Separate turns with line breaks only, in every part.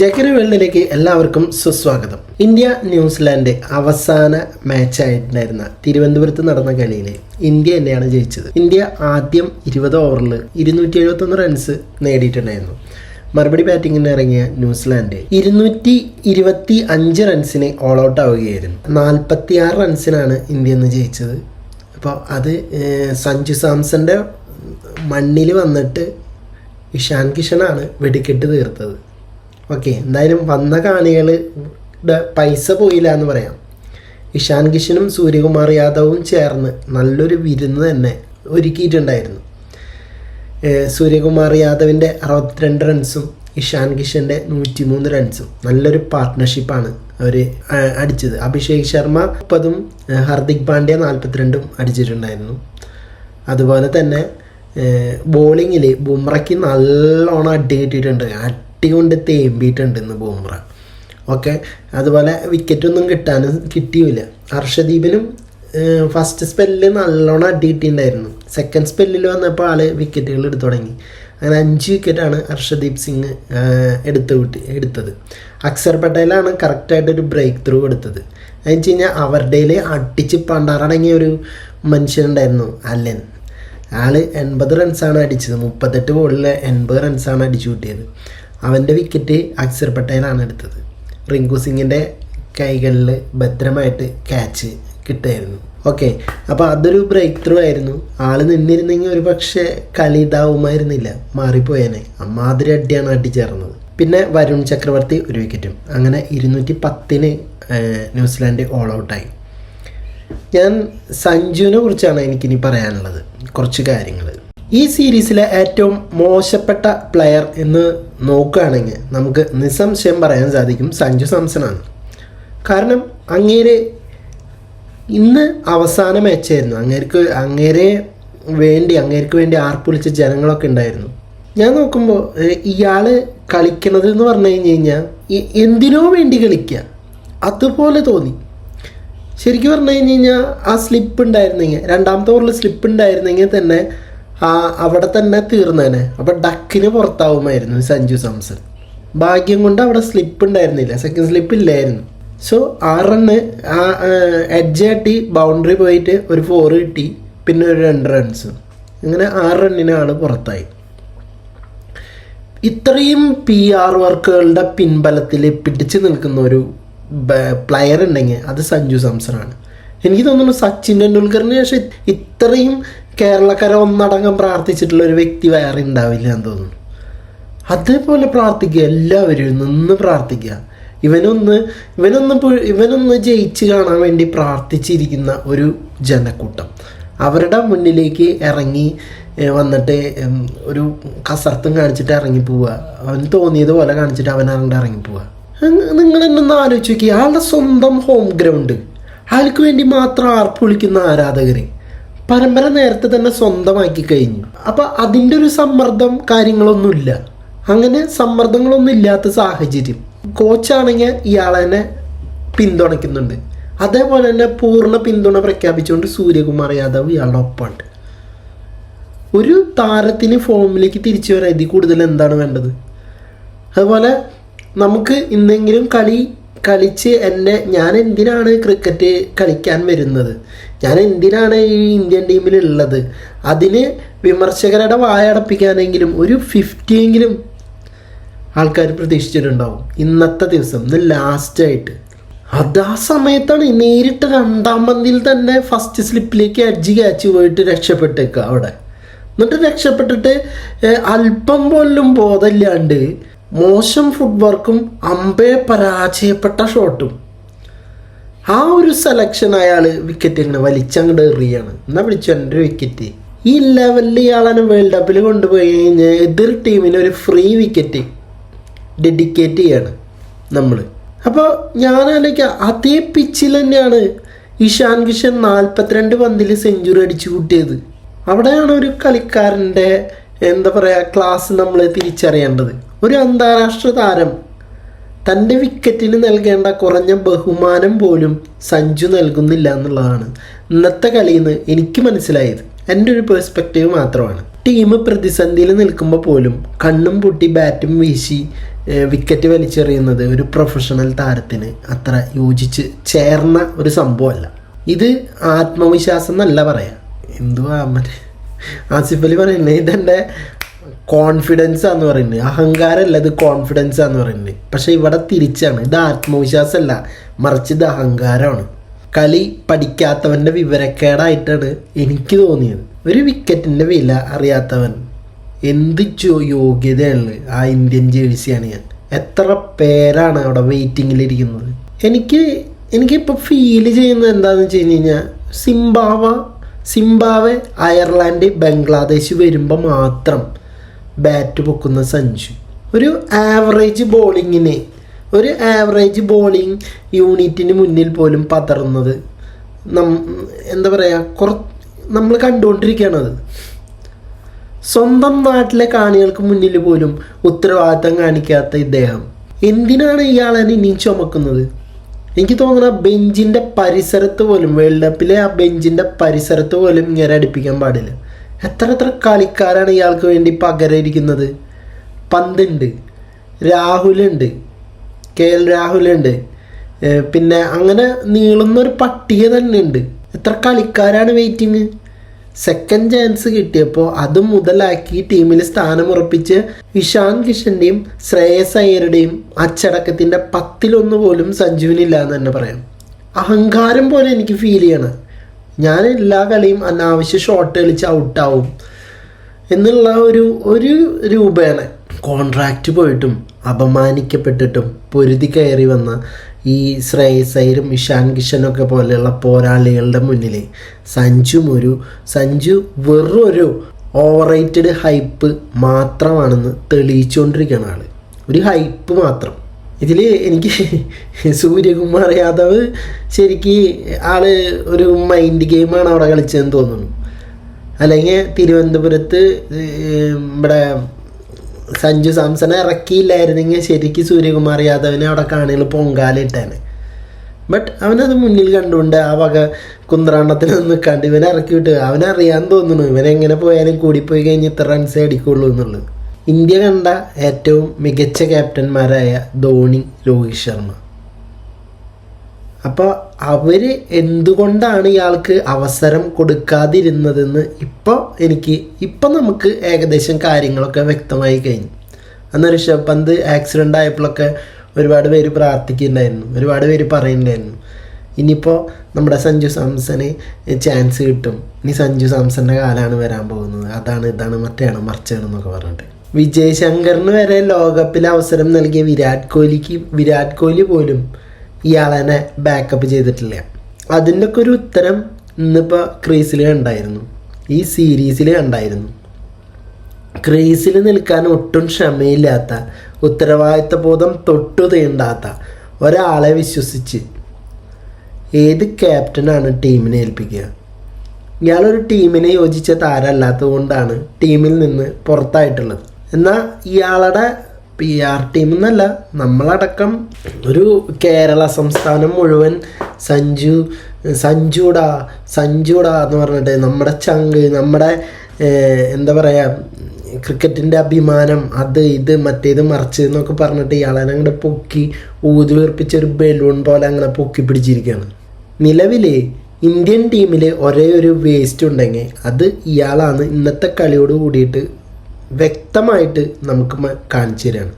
ജക്കരി വേൾഡിലേക്ക് എല്ലാവർക്കും സുസ്വാഗതം ഇന്ത്യ ന്യൂസിലാൻഡ് അവസാന മാച്ചായിട്ടുണ്ടായിരുന്ന തിരുവനന്തപുരത്ത് നടന്ന കളിയിൽ ഇന്ത്യ തന്നെയാണ് ജയിച്ചത് ഇന്ത്യ ആദ്യം ഇരുപത് ഓവറിൽ ഇരുന്നൂറ്റി എഴുപത്തൊന്ന് റൺസ് നേടിയിട്ടുണ്ടായിരുന്നു മറുപടി ബാറ്റിങ്ങിന് ഇറങ്ങിയ ന്യൂസിലാൻഡ് ഇരുന്നൂറ്റി ഇരുപത്തി അഞ്ച് റൺസിന് ഓൾ ഔട്ട് ആവുകയായിരുന്നു നാൽപ്പത്തി ആറ് റൺസിനാണ് ഇന്ത്യ ഇന്ന് ജയിച്ചത് അപ്പോൾ അത് സഞ്ജു സാംസന്റെ മണ്ണിൽ വന്നിട്ട് ഇഷാൻ കിഷനാണ് വെടിക്കെട്ട് തീർത്തത് ഓക്കെ എന്തായാലും വന്ന കാണികളുടെ പൈസ പോയില്ല എന്ന് പറയാം ഇഷാൻ കിഷനും സൂര്യകുമാർ യാദവും ചേർന്ന് നല്ലൊരു വിരുന്ന് തന്നെ ഒരുക്കിയിട്ടുണ്ടായിരുന്നു സൂര്യകുമാർ യാദവിൻ്റെ അറുപത്തിരണ്ട് റൺസും ഇഷാൻ കിഷൻ്റെ നൂറ്റിമൂന്ന് റൺസും നല്ലൊരു പാർട്ട്ണർഷിപ്പാണ് അവർ അടിച്ചത് അഭിഷേക് ശർമ്മ മുപ്പതും ഹർദിക് പാണ്ഡ്യ നാൽപ്പത്തിരണ്ടും അടിച്ചിട്ടുണ്ടായിരുന്നു അതുപോലെ തന്നെ ബോളിങ്ങിൽ ബുംറയ്ക്ക് നല്ലോണം അടി കിട്ടിയിട്ടുണ്ട് പട്ടി കൊണ്ട് തേമ്പിയിട്ടുണ്ടെന്ന് ബൂമ്ര ഓക്കെ അതുപോലെ വിക്കറ്റൊന്നും കിട്ടാനും കിട്ടിയില്ല ഹർഷദീപിനും ഫസ്റ്റ് സ്പെല്ലിൽ നല്ലോണം അടി കിട്ടിയിട്ടുണ്ടായിരുന്നു സെക്കൻഡ് സ്പെല്ലിൽ വന്നപ്പോൾ ആൾ വിക്കറ്റുകൾ എടുത്തു തുടങ്ങി അങ്ങനെ അഞ്ച് വിക്കറ്റാണ് ഹർഷദീപ് സിംഗ് എടുത്ത് എടുത്തത് അക്സർ പട്ടേലാണ് ഒരു ബ്രേക്ക് ത്രൂ എടുത്തത് അതെന്ന് വെച്ച് കഴിഞ്ഞാൽ അവരുടെയിൽ അടിച്ച് പണ്ടാറടങ്ങിയ ഒരു മനുഷ്യനുണ്ടായിരുന്നു അല്ലൻ ആൾ എൺപത് റൺസാണ് അടിച്ചത് മുപ്പത്തെട്ട് ബോളിൽ എൺപത് റൺസാണ് അടിച്ചു കൂട്ടിയത് അവൻ്റെ വിക്കറ്റ് അക്സർ പട്ടേലാണ് എടുത്തത് റിങ്കു സിംഗിൻ്റെ കൈകളിൽ ഭദ്രമായിട്ട് ക്യാച്ച് കിട്ടുമായിരുന്നു ഓക്കെ അപ്പോൾ അതൊരു ബ്രേക്ക് ത്രൂ ആയിരുന്നു ആൾ നിന്നിരുന്നെങ്കിൽ ഒരു പക്ഷേ കളി ഇതാവുമായിരുന്നില്ല മാറിപ്പോയേനെ അമ്മാതിരി അടിയാണ് അടിച്ചേർന്നത് പിന്നെ വരുൺ ചക്രവർത്തി ഒരു വിക്കറ്റും അങ്ങനെ ഇരുന്നൂറ്റി പത്തിന് ന്യൂസിലാൻഡ് ഓൾ ഔട്ടായി ഞാൻ സഞ്ജുവിനെ കുറിച്ചാണ് എനിക്കിനി പറയാനുള്ളത് കുറച്ച് കാര്യങ്ങൾ ഈ സീരീസിലെ ഏറ്റവും മോശപ്പെട്ട പ്ലെയർ എന്ന് നോക്കുകയാണെങ്കിൽ നമുക്ക് നിസ്സംശയം പറയാൻ സാധിക്കും സഞ്ജു സാംസനാണ് കാരണം അങ്ങേര് ഇന്ന് അവസാന മാച്ചായിരുന്നു അങ്ങേർക്ക് അങ്ങേരെ വേണ്ടി അങ്ങേർക്ക് വേണ്ടി ആർപ്പുളിച്ച ജനങ്ങളൊക്കെ ഉണ്ടായിരുന്നു ഞാൻ നോക്കുമ്പോൾ ഇയാൾ കളിക്കണത് എന്ന് പറഞ്ഞു കഴിഞ്ഞ് കഴിഞ്ഞാൽ എന്തിനോ വേണ്ടി കളിക്കുക അതുപോലെ തോന്നി ശരിക്കും പറഞ്ഞു കഴിഞ്ഞ് കഴിഞ്ഞാൽ ആ സ്ലിപ്പ് ഉണ്ടായിരുന്നെങ്കിൽ രണ്ടാമത്തെ ഓവറിൽ സ്ലിപ്പ് ഉണ്ടായിരുന്നെങ്കിൽ തന്നെ ആ അവിടെ തന്നെ തീർന്നേനെ അപ്പൊ ഡക്കിന് പുറത്താവുമായിരുന്നു സഞ്ജു സാംസൺ ഭാഗ്യം കൊണ്ട് അവിടെ സ്ലിപ്പ് ഉണ്ടായിരുന്നില്ല സെക്കൻഡ് സ്ലിപ്പ് ഇല്ലായിരുന്നു സോ ആ റണ്ണ് ആ എഡ്ജ് തട്ടി ബൗണ്ടറി പോയിട്ട് ഒരു ഫോർ കിട്ടി പിന്നെ ഒരു രണ്ട് റൺസ് ഇങ്ങനെ ആ റണ്ണിന് ആൾ പുറത്തായി ഇത്രയും പി ആർ വർക്കുകളുടെ പിൻബലത്തിൽ പിടിച്ചു നിൽക്കുന്ന ഒരു പ്ലെയർ ഉണ്ടെങ്കിൽ അത് സഞ്ജു സാംസൺ ആണ് എനിക്ക് തോന്നുന്നു സച്ചിൻ ടെണ്ടുൽക്കറിന് ശേഷം ഇത്രയും കേരളക്കര ഒന്നടങ്കം പ്രാർത്ഥിച്ചിട്ടുള്ള ഒരു വ്യക്തി വേറെ ഉണ്ടാവില്ല എന്ന് തോന്നുന്നു അതേപോലെ പ്രാർത്ഥിക്കുക എല്ലാവരും നിന്ന് പ്രാർത്ഥിക്കുക ഇവനൊന്ന് ഇവനൊന്ന് ഇവനൊന്ന് ജയിച്ച് കാണാൻ വേണ്ടി പ്രാർത്ഥിച്ചിരിക്കുന്ന ഒരു ജനക്കൂട്ടം അവരുടെ മുന്നിലേക്ക് ഇറങ്ങി വന്നിട്ട് ഒരു കസർത്തും കാണിച്ചിട്ട് ഇറങ്ങി പോവുക അവന് തോന്നിയത് പോലെ കാണിച്ചിട്ട് അവൻ അങ്ങോട്ട് ഇറങ്ങി പോവുക നിങ്ങൾ എന്നൊന്ന് ആലോചിച്ച് നോക്കി ആളുടെ സ്വന്തം ഹോം ഗ്രൗണ്ട് അയാൾക്ക് വേണ്ടി മാത്രം ആർപ്പ് വിളിക്കുന്ന ആരാധകരെ പരമ്പര നേരത്തെ തന്നെ സ്വന്തമാക്കി കഴിഞ്ഞു അപ്പോൾ അതിൻ്റെ ഒരു സമ്മർദ്ദം കാര്യങ്ങളൊന്നുമില്ല അങ്ങനെ സമ്മർദ്ദങ്ങളൊന്നും ഇല്ലാത്ത സാഹചര്യം കോച്ചാണെങ്കിൽ ഇയാളെ തന്നെ പിന്തുണയ്ക്കുന്നുണ്ട് അതേപോലെ തന്നെ പൂർണ്ണ പിന്തുണ പ്രഖ്യാപിച്ചുകൊണ്ട് സൂര്യകുമാർ യാദവ് ഇയാളുടെ ഒപ്പമുണ്ട് ഒരു താരത്തിന് ഫോമിലേക്ക് തിരിച്ചു വരാൻ ഇതിൽ കൂടുതൽ എന്താണ് വേണ്ടത് അതുപോലെ നമുക്ക് ഇന്നെങ്കിലും കളി കളിച്ച് എന്നെ ഞാൻ എന്തിനാണ് ക്രിക്കറ്റ് കളിക്കാൻ വരുന്നത് ഞാൻ എന്തിനാണ് ഈ ഇന്ത്യൻ ടീമിൽ ഉള്ളത് അതിന് വിമർശകരുടെ വായടപ്പിക്കാനെങ്കിലും ഒരു ഫിഫ്റ്റിയെങ്കിലും ആൾക്കാർ പ്രതീക്ഷിച്ചിട്ടുണ്ടാവും ഇന്നത്തെ ദിവസം ഇന്ന് ലാസ്റ്റായിട്ട് അത് ആ സമയത്താണ് നേരിട്ട് രണ്ടാം പന്തിൽ തന്നെ ഫസ്റ്റ് സ്ലിപ്പിലേക്ക് അടിച്ച് കാച്ച് പോയിട്ട് രക്ഷപ്പെട്ടേക്കുക അവിടെ എന്നിട്ട് രക്ഷപ്പെട്ടിട്ട് അല്പം പോലും ബോധമില്ലാണ്ട് മോശം വർക്കും അമ്പയെ പരാജയപ്പെട്ട ഷോട്ടും ആ ഒരു സെലക്ഷൻ അയാൾ വിക്കറ്റ് ഇങ്ങനെ വലിച്ചങ്ങോട്ട് എറിയാണ് എന്നാ വിളിച്ചു എൻ്റെ വിക്കറ്റ് ഈ ലെവലിൽ ഇയാളെ വേൾഡ് കപ്പിൽ കൊണ്ടുപോയി കഴിഞ്ഞാൽ എതിർ ടീമിന് ഒരു ഫ്രീ വിക്കറ്റ് ഡെഡിക്കേറ്റ് ചെയ്യാണ് നമ്മൾ അപ്പോൾ ഞാൻ ആലോചിക്കുക അതേ പിച്ചിൽ തന്നെയാണ് ഇഷാൻ കിഷൻ നാൽപ്പത്തിരണ്ട് പന്തിൽ സെഞ്ചുറി അടിച്ചു കൂട്ടിയത് അവിടെയാണ് ഒരു കളിക്കാരൻ്റെ എന്താ പറയുക ക്ലാസ് നമ്മൾ തിരിച്ചറിയേണ്ടത് ഒരു അന്താരാഷ്ട്ര താരം തൻ്റെ വിക്കറ്റിന് നൽകേണ്ട കുറഞ്ഞ ബഹുമാനം പോലും സഞ്ജു നൽകുന്നില്ല എന്നുള്ളതാണ് ഇന്നത്തെ കളിയിൽ നിന്ന് എനിക്ക് മനസ്സിലായത് എൻ്റെ ഒരു പേഴ്സ്പെക്റ്റീവ് മാത്രമാണ് ടീം പ്രതിസന്ധിയിൽ നിൽക്കുമ്പോൾ പോലും കണ്ണും പൂട്ടി ബാറ്റും വീശി വിക്കറ്റ് വലിച്ചെറിയുന്നത് ഒരു പ്രൊഫഷണൽ താരത്തിന് അത്ര യോജിച്ച് ചേർന്ന ഒരു സംഭവമല്ല ഇത് ആത്മവിശ്വാസം എന്നല്ല പറയാം എന്തുവാ മറ്റേ ആസിഫ് അലി പറയുന്നത് ഇതെൻ്റെ കോൺഫിഡൻസ് ആന്ന് പറയുന്നത് അല്ല ഇത് കോൺഫിഡൻസ് ആന്ന് പറയുന്നത് പക്ഷേ ഇവിടെ തിരിച്ചാണ് ഇത് ആത്മവിശ്വാസമല്ല മറിച്ച് ഇത് അഹങ്കാരമാണ് കളി പഠിക്കാത്തവൻ്റെ വിവരക്കേടായിട്ടാണ് എനിക്ക് തോന്നിയത് ഒരു വിക്കറ്റിൻ്റെ വില അറിയാത്തവൻ എന്ത് യോഗ്യതയാണ് ആ ഇന്ത്യൻ ജേഴ്സിയാണ് ഞാൻ എത്ര പേരാണ് അവിടെ വെയിറ്റിങ്ങിലിരിക്കുന്നത് എനിക്ക് എനിക്കിപ്പോൾ ഫീൽ ചെയ്യുന്നത് എന്താണെന്ന് വെച്ച് കഴിഞ്ഞ് കഴിഞ്ഞാൽ സിംബാവ സിംബാവെ അയർലാൻഡ് ബംഗ്ലാദേശ് വരുമ്പോൾ മാത്രം ബാറ്റ് പൊക്കുന്ന സഞ്ജു ഒരു ആവറേജ് ബോളിങ്ങിന് ഒരു ആവറേജ് ബോളിംഗ് യൂണിറ്റിന് മുന്നിൽ പോലും പതറുന്നത് നം എന്താ പറയുക കുറ നമ്മൾ കണ്ടുകൊണ്ടിരിക്കുകയാണത് സ്വന്തം നാട്ടിലെ കാണികൾക്ക് മുന്നിൽ പോലും ഉത്തരവാദിത്തം കാണിക്കാത്ത ഇദ്ദേഹം എന്തിനാണ് ഇയാളെ ഇനിയും ചുമക്കുന്നത് എനിക്ക് തോന്നുന്നു ആ ബെഞ്ചിൻ്റെ പരിസരത്ത് പോലും വേൾഡ് കപ്പിലെ ആ ബെഞ്ചിൻ്റെ പരിസരത്ത് പോലും ഇങ്ങനെ അടിപ്പിക്കാൻ പാടില്ല എത്ര എത്ര കളിക്കാരാണ് ഇയാൾക്ക് വേണ്ടി പകരയിരിക്കുന്നത് പന്തുണ്ട് രാഹുലുണ്ട് കെ എൽ രാഹുലുണ്ട് പിന്നെ അങ്ങനെ നീളുന്ന ഒരു പട്ടിക തന്നെ ഉണ്ട് എത്ര കളിക്കാരാണ് വെയിറ്റിങ് സെക്കൻഡ് ചാൻസ് കിട്ടിയപ്പോൾ അത് മുതലാക്കി ടീമിൽ സ്ഥാനമുറപ്പിച്ച് ഇഷാന്ത് കിഷൻ്റെയും ശ്രേയസ് അയ്യരുടെയും അച്ചടക്കത്തിൻ്റെ പത്തിലൊന്ന് പോലും സഞ്ജുവിനില്ല എന്ന് തന്നെ പറയാം അഹങ്കാരം പോലെ എനിക്ക് ഫീൽ ചെയ്യണം ഞാൻ എല്ലാ കളിയും അനാവശ്യ ഷോട്ട് കളിച്ച് ഔട്ടാവും എന്നുള്ള ഒരു ഒരു രൂപേണ കോൺട്രാക്റ്റ് പോയിട്ടും അപമാനിക്കപ്പെട്ടിട്ടും പൊരുതി കയറി വന്ന ഈ ശ്രേയസൈരും ഇഷാൻ കിഷനൊക്കെ പോലെയുള്ള പോരാളികളുടെ മുന്നിൽ സഞ്ജു ഒരു സഞ്ജു വെറൊരു ഒരു റേറ്റഡ് ഹൈപ്പ് മാത്രമാണെന്ന് തെളിയിച്ചുകൊണ്ടിരിക്കുന്ന ആൾ ഒരു ഹൈപ്പ് മാത്രം ഇതിൽ എനിക്ക് സൂര്യകുമാർ യാദവ് ശരിക്ക് ആള് ഒരു മൈൻഡ് ഗെയിമാണ് അവിടെ കളിച്ചതെന്ന് തോന്നുന്നു അല്ലെങ്കിൽ തിരുവനന്തപുരത്ത് ഇവിടെ സഞ്ജു സാംസനെ ഇറക്കിയില്ലായിരുന്നെങ്കിൽ ശരിക്ക് സൂര്യകുമാർ യാദവിനെ അവിടെ കാണികൾ പൊങ്കാലിട്ടാണ് ബട്ട് അവനത് മുന്നിൽ കണ്ടുകൊണ്ട് ആ വക നിന്ന് കണ്ട് ഇവനെ ഇറക്കി വിട്ടു അവനറിയാൻ തോന്നുന്നു ഇവനെങ്ങനെ പോയാലും കൂടിപ്പോയി കഴിഞ്ഞ് ഇത്ര റൺസേ അടിക്കുള്ളൂ എന്നുള്ളത് ഇന്ത്യ കണ്ട ഏറ്റവും മികച്ച ക്യാപ്റ്റന്മാരായ ധോണി രോഹിത് ശർമ്മ അപ്പോൾ അവർ എന്തുകൊണ്ടാണ് ഇയാൾക്ക് അവസരം കൊടുക്കാതിരുന്നതെന്ന് ഇപ്പോൾ എനിക്ക് ഇപ്പം നമുക്ക് ഏകദേശം കാര്യങ്ങളൊക്കെ വ്യക്തമായി കഴിഞ്ഞു അന്ന് ഋഷഭ് പന്ത് ആക്സിഡൻ്റ് ആയപ്പോഴൊക്കെ ഒരുപാട് പേര് പ്രാർത്ഥിക്കുന്നുണ്ടായിരുന്നു ഒരുപാട് പേര് പറയുന്നുണ്ടായിരുന്നു ഇനിയിപ്പോൾ നമ്മുടെ സഞ്ജു സാംസന് ചാൻസ് കിട്ടും ഇനി സഞ്ജു സാംസൻ്റെ കാലാണ് വരാൻ പോകുന്നത് അതാണ് ഇതാണ് മറ്റേയാണ് മറിച്ചാണ് എന്നൊക്കെ പറഞ്ഞിട്ട് വിജയ് ശങ്കറിന് വരെ ലോകകപ്പിൽ അവസരം നൽകിയ വിരാട് കോഹ്ലിക്ക് വിരാട് കോഹ്ലി പോലും ഇയാളെന്നെ ബാക്കപ്പ് ചെയ്തിട്ടില്ല അതിൻ്റെയൊക്കെ ഒരു ഉത്തരം ഇന്നിപ്പോൾ ക്രീസിൽ കണ്ടായിരുന്നു ഈ സീരീസിൽ കണ്ടായിരുന്നു ക്രീസിൽ നിൽക്കാൻ ഒട്ടും ക്ഷമയില്ലാത്ത ബോധം തൊട്ടു തീണ്ടാത്ത ഒരാളെ വിശ്വസിച്ച് ഏത് ക്യാപ്റ്റനാണ് ടീമിനെ ഏൽപ്പിക്കുക ഇയാളൊരു ടീമിനെ യോജിച്ച താരമല്ലാത്തത് കൊണ്ടാണ് ടീമിൽ നിന്ന് പുറത്തായിട്ടുള്ളത് എന്നാൽ ഇയാളുടെ പി ആർ ടീം എന്നല്ല നമ്മളടക്കം ഒരു കേരള സംസ്ഥാനം മുഴുവൻ സഞ്ജു സഞ്ജുടാ സഞ്ജുടാ എന്ന് പറഞ്ഞിട്ട് നമ്മുടെ ചങ്ക് നമ്മുടെ എന്താ പറയുക ക്രിക്കറ്റിൻ്റെ അഭിമാനം അത് ഇത് മറ്റേത് മറിച്ച് എന്നൊക്കെ പറഞ്ഞിട്ട് ഇയാളെ അങ്ങനെ പൊക്കി ഊതി ഒരു ബലൂൺ പോലെ അങ്ങനെ പൊക്കി പിടിച്ചിരിക്കുകയാണ് നിലവിൽ ഇന്ത്യൻ ടീമിൽ ഒരേ ഒരു വേസ്റ്റ് ഉണ്ടെങ്കിൽ അത് ഇയാളാണ് ഇന്നത്തെ കളിയോട് കൂടിയിട്ട് വ്യക്തമായിട്ട് നമുക്ക് കാണിച്ചു തരികയാണ്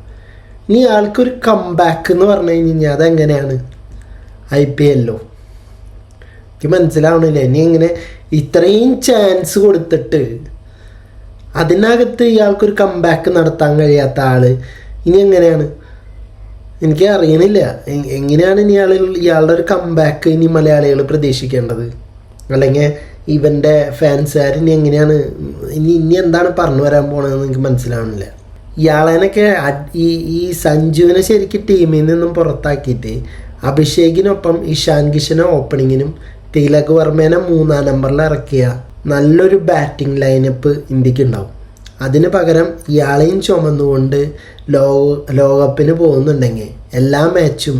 ഇനി ആൾക്കൊരു കംബാക്ക് എന്ന് പറഞ്ഞു കഴിഞ്ഞാൽ അതെങ്ങനെയാണ് ഐ പി എല്ലോ എനിക്ക് മനസ്സിലാവണില്ല ഇനി ഇങ്ങനെ ഇത്രയും ചാൻസ് കൊടുത്തിട്ട് അതിനകത്ത് ഇയാൾക്കൊരു കംബാക്ക് നടത്താൻ കഴിയാത്ത ആൾ ഇനി എങ്ങനെയാണ് എനിക്ക് അറിയണില്ല എങ്ങനെയാണ് ഇനി ആൾ ഇയാളുടെ ഒരു കംബാക്ക് ഇനി മലയാളികൾ പ്രതീക്ഷിക്കേണ്ടത് അല്ലെങ്കിൽ ഇവൻ്റെ ഫാൻസുകാർ ഇനി എങ്ങനെയാണ് ഇനി ഇനി എന്താണ് പറഞ്ഞു വരാൻ പോണതെന്ന് എനിക്ക് മനസ്സിലാവണില്ല ഇയാളേനൊക്കെ ഈ ഈ സഞ്ജുവിനെ ശരിക്കും ടീമിൽ നിന്നും പുറത്താക്കിയിട്ട് അഭിഷേകിനൊപ്പം ഇഷാൻ കിഷനെ ഓപ്പണിങ്ങിനും തിലക് വർമ്മേനെ മൂന്നാം നമ്പറിൽ ഇറക്കിയ നല്ലൊരു ബാറ്റിംഗ് ലൈനപ്പ് ഇന്ത്യക്ക് ഉണ്ടാവും അതിന് പകരം ഇയാളെയും ചുമന്നുകൊണ്ട് ലോക ലോകകപ്പിന് പോകുന്നുണ്ടെങ്കിൽ എല്ലാ മാച്ചും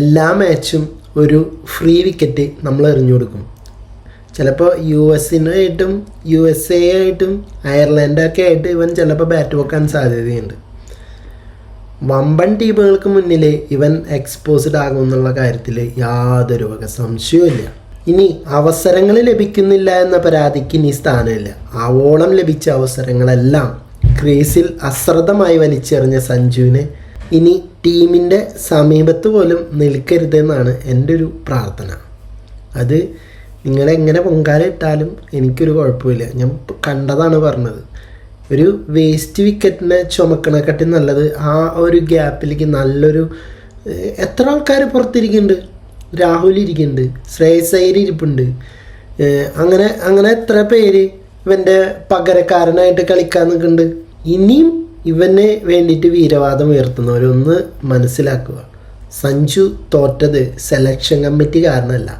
എല്ലാ മാച്ചും ഒരു ഫ്രീ വിക്കറ്റ് നമ്മൾ എറിഞ്ഞു കൊടുക്കും ചിലപ്പോൾ യു എസിനായിട്ടും യു എസ് എ ആയിട്ടും അയർലൻഡൊക്കെ ആയിട്ട് ഇവൻ ചിലപ്പോൾ ബാറ്റ് വെക്കാൻ സാധ്യതയുണ്ട് വമ്പൻ ടീമുകൾക്ക് മുന്നിൽ ഇവൻ എക്സ്പോസ്ഡ് ആകുമെന്നുള്ള കാര്യത്തിൽ യാതൊരു വക സംശയവുമില്ല ഇനി അവസരങ്ങൾ ലഭിക്കുന്നില്ല എന്ന പരാതിക്ക് ഇനി സ്ഥാനമില്ല ആവോളം ലഭിച്ച അവസരങ്ങളെല്ലാം ക്രീസിൽ അശ്രദ്ധമായി വലിച്ചെറിഞ്ഞ സഞ്ജുവിനെ ഇനി ടീമിൻ്റെ സമീപത്ത് പോലും നിൽക്കരുതെന്നാണ് എൻ്റെ ഒരു പ്രാർത്ഥന അത് എങ്ങനെ പൊങ്കാല ഇട്ടാലും എനിക്കൊരു കുഴപ്പമില്ല ഞാൻ കണ്ടതാണ് പറഞ്ഞത് ഒരു വേസ്റ്റ് വിക്കറ്റിനെ ചുമക്കണക്കെട്ടി നല്ലത് ആ ഒരു ഗ്യാപ്പിലേക്ക് നല്ലൊരു എത്ര ആൾക്കാർ പുറത്തിരിക്കുന്നുണ്ട് രാഹുൽ ഇരിക്കുന്നുണ്ട് ശ്രേയസ് അയ്യർ ഇരിപ്പുണ്ട് അങ്ങനെ അങ്ങനെ എത്ര പേര് ഇവൻ്റെ പകരക്കാരനായിട്ട് കളിക്കാൻ നിൽക്കുന്നുണ്ട് ഇനിയും ഇവന് വേണ്ടിയിട്ട് വീരവാദം ഉയർത്തുന്നവരൊന്ന് മനസ്സിലാക്കുക സഞ്ജു തോറ്റത് സെലക്ഷൻ കമ്മിറ്റി കാരണമല്ല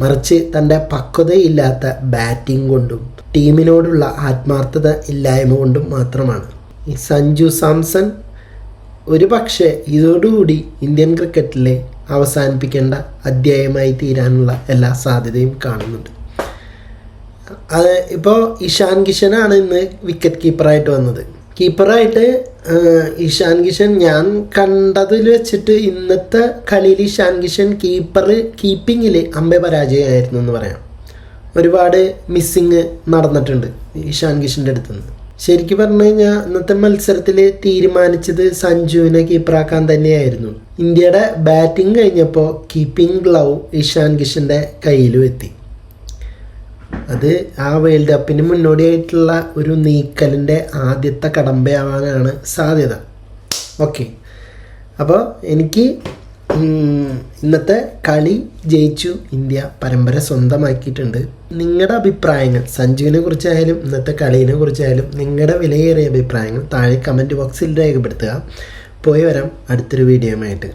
മറിച്ച് തൻ്റെ പക്വതയില്ലാത്ത ബാറ്റിംഗ് കൊണ്ടും ടീമിനോടുള്ള ആത്മാർത്ഥത ഇല്ലായ്മ കൊണ്ടും മാത്രമാണ് സഞ്ജു സാംസൺ ഒരു പക്ഷേ ഇതോടുകൂടി ഇന്ത്യൻ ക്രിക്കറ്റിലെ അവസാനിപ്പിക്കേണ്ട അധ്യായമായി തീരാനുള്ള എല്ലാ സാധ്യതയും കാണുന്നുണ്ട് അത് ഇപ്പോൾ ഇഷാൻ കിഷനാണ് ഇന്ന് വിക്കറ്റ് കീപ്പറായിട്ട് വന്നത് കീപ്പറായിട്ട് ഇഷാൻ കിഷൻ ഞാൻ കണ്ടതിൽ വെച്ചിട്ട് ഇന്നത്തെ കളിയിൽ ഇഷാൻ കിഷൻ കീപ്പർ കീപ്പിങ്ങിൽ അമ്പെ പരാജയമായിരുന്നു എന്ന് പറയാം ഒരുപാട് മിസ്സിങ് നടന്നിട്ടുണ്ട് ഇഷാൻ കിഷൻ്റെ അടുത്ത് നിന്ന് ശരിക്കും പറഞ്ഞു കഴിഞ്ഞാൽ ഇന്നത്തെ മത്സരത്തിൽ തീരുമാനിച്ചത് സഞ്ജുവിനെ കീപ്പറാക്കാൻ തന്നെയായിരുന്നു ഇന്ത്യയുടെ ബാറ്റിംഗ് കഴിഞ്ഞപ്പോൾ കീപ്പിംഗ് ഗ്ലൗ ഇഷാൻ കിഷൻ്റെ കയ്യിലും എത്തി അത് ആ വേൾഡ് കപ്പിന് മുന്നോടിയായിട്ടുള്ള ഒരു നീക്കലിൻ്റെ ആദ്യത്തെ കടമ്പയാവാനാണ് സാധ്യത ഓക്കെ അപ്പോൾ എനിക്ക് ഇന്നത്തെ കളി ജയിച്ചു ഇന്ത്യ പരമ്പര സ്വന്തമാക്കിയിട്ടുണ്ട് നിങ്ങളുടെ അഭിപ്രായങ്ങൾ സഞ്ജുവിനെ കുറിച്ചായാലും ഇന്നത്തെ കളീനെ കുറിച്ചായാലും നിങ്ങളുടെ വിലയേറിയ അഭിപ്രായങ്ങൾ താഴെ കമൻറ്റ് ബോക്സിൽ രേഖപ്പെടുത്തുക പോയി വരാം അടുത്തൊരു വീഡിയോയുമായിട്ട്